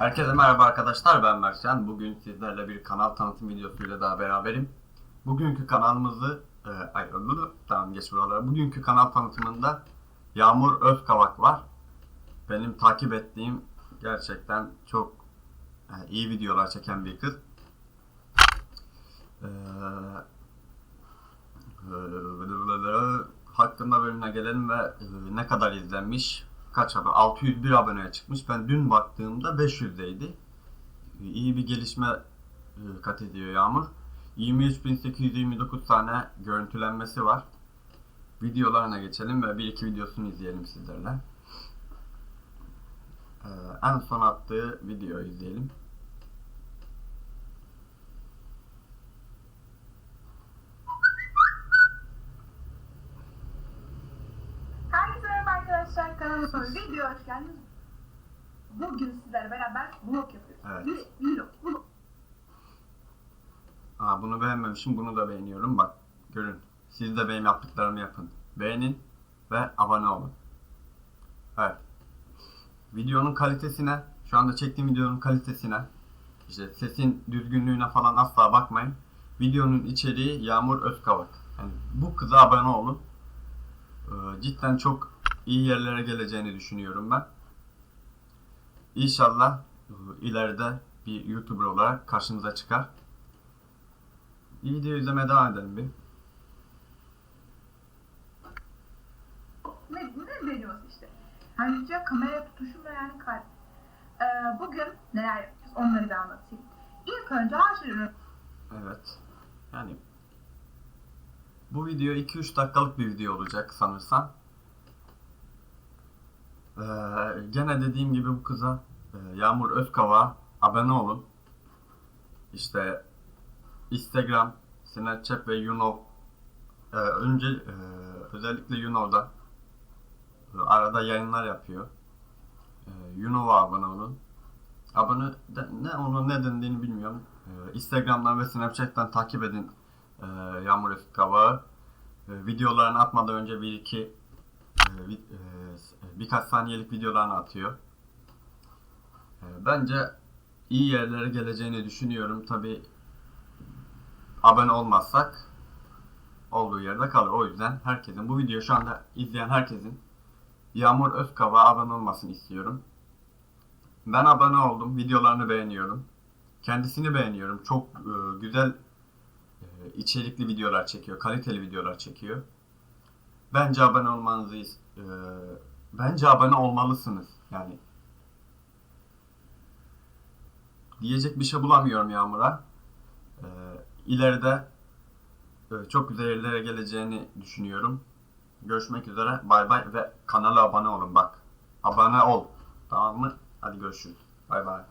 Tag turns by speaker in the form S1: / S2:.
S1: Herkese merhaba arkadaşlar ben Mertcan. Bugün sizlerle bir kanal tanıtım videosuyla daha beraberim. Bugünkü kanalımızı e, ay ıı, tamam geç buralara. Bugünkü kanal tanıtımında Yağmur Özkavak var. Benim takip ettiğim gerçekten çok e, iyi videolar çeken bir kız. Ee, hakkında bölümüne gelelim ve e, ne kadar izlenmiş? Kaç abone? 601 aboneye çıkmış. Ben dün baktığımda 500'deydi. İyi bir gelişme e, kat ediyor Yağmur. 23.829 tane görüntülenmesi var. Videolarına geçelim ve bir iki videosunu izleyelim sizlerle. Ee, en son attığı videoyu izleyelim.
S2: Herkese merhaba arkadaşlar kanalıma video hoş geldiniz. Bugün sizlerle beraber vlog yapıyoruz.
S1: Evet.
S2: Bir vlog, vlog.
S1: Aa, bunu beğenmemişim. Bunu da beğeniyorum. Bak görün. Siz de benim yaptıklarımı yapın. Beğenin ve abone olun. Evet. Videonun kalitesine, şu anda çektiğim videonun kalitesine, işte sesin düzgünlüğüne falan asla bakmayın. Videonun içeriği Yağmur Özkavak. Yani bu kıza abone olun. Ee, cidden çok iyi yerlere geleceğini düşünüyorum ben. İnşallah ileride bir YouTuber olarak karşınıza çıkar. Video izlemeye devam edelim bir.
S2: Ne, ne veriyoruz işte. Ayrıca kamera tutuşum da yani kalp. Ee, bugün neler yapacağız onları da anlatayım. İlk önce aşırı
S1: Evet. Yani bu video 2-3 dakikalık bir video olacak sanırsam. Ee, gene dediğim gibi bu kıza e, Yağmur Özkava abone olun. İşte Instagram, Snapchat ve Youno e, önce e, özellikle Youno'da e, arada yayınlar yapıyor. E, Youno'ya abone olun. Abone de, ne onun ne dendiğini bilmiyorum. Ee, Instagram'dan ve Snapchat'tan takip edin e, Yağmur Özkavak'ı. E, videolarını atmadan önce bir iki e, e, birkaç saniyelik videolarını atıyor. E, bence iyi yerlere geleceğini düşünüyorum. Tabi abone olmazsak olduğu yerde kalır. O yüzden herkesin bu videoyu şu anda izleyen herkesin Yağmur Özkavak'a abone olmasını istiyorum. Ben abone oldum. Videolarını beğeniyorum. Kendisini beğeniyorum. Çok e, güzel e, içerikli videolar çekiyor. Kaliteli videolar çekiyor. Bence abone olmanızı e, bence abone olmalısınız. Yani diyecek bir şey bulamıyorum Yağmur'a. E, ileride e, çok güzel yerlere geleceğini düşünüyorum. Görüşmek üzere. Bay bay ve kanala abone olun bak. Abone ol. Tamam mı? Hadi görüşürüz. Bay bay.